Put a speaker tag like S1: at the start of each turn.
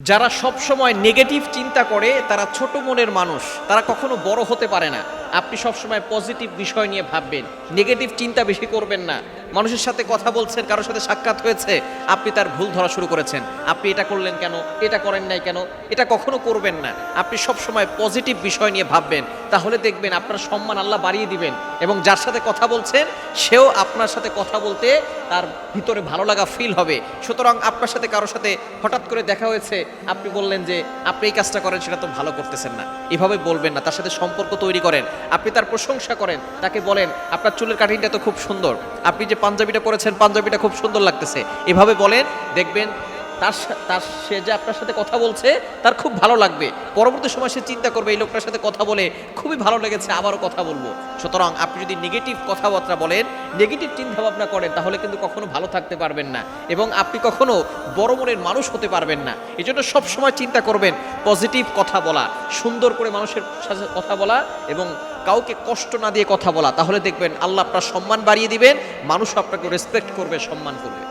S1: যারা সব সময় নেগেটিভ চিন্তা করে, তারা ছোট মনের মানুষ, তারা কখনো বড় হতে পারে না। আপনি সব সময় পজিটিভ বিষয় নিয়ে ভাববেন। নেগেটিভ চিন্তা বেশি করবেন না। মানুষের সাথে কথা বলছেন, কারোর সাথে সাক্ষাৎ হয়েছে, আপনি তার ভুল ধরা শুরু করেছেন। আপনি এটা করলেন কেন? এটা করেন নাই কেন? এটা কখনো করবেন না। আপনি সব সময় পজিটিভ বিষয় নিয়ে ভাববেন। তাহলে দেখবেন আপনার সম্মান আল্লাহ বাড়িয়ে দিবেন এবং যার সাথে কথা বলছেন, সেও আপনার সাথে কথা বলতে তার ভিতরে ভালো লাগা ফিল হবে। সুতরাং আপনার সাথে কারোর সাথে হঠাৎ করে দেখা হয়েছে, আপনি বললেন যে, আপনি এই কাজটা করেন, সেটা তো ভালো করতেছেন না। এভাবে বলবেন না, তার সাথে সম্পর্ক তৈরি করেন। আপনি তার প্রশংসা করেন, তাকে বলেন, আপনার চুলের কাটিংটা তো খুব সুন্দর। আপনি যে পাঞ্জাবিটা পরেছেন, পাঞ্জাবিটা খুব সুন্দর লাগতেছে। এভাবে বলেন, দেখবেন তার তার সে যে আপনার সাথে কথা বলছে, তার খুব ভালো লাগবে। পরবর্তী সময় সে চিন্তা করবে, এই লোকটার সাথে কথা বলে খুবই ভালো লেগেছে, আবারও কথা বলব। সুতরাং আপনি যদি নেগেটিভ কথাবার্তা বলেন নেগেটিভ চিন্তা ভাবনা করেন, তাহলে কিন্তু কখনো ভালো থাকতে পারবেন না এবং আপনি কখনো বড় মনের মানুষ হতে পারবেন না। এই জন্য সবসময় চিন্তা করবেন পজিটিভ কথা বলা, সুন্দর করে মানুষের সাথে কথা বলা এবং কাউকে কষ্ট না দিয়ে কথা বলা। তাহলে দেখবেন আল্লাহ আপনার সম্মান বাড়িয়ে দিবেন, মানুষ আপনাকে রেসপেক্ট করবে, সম্মান করবে।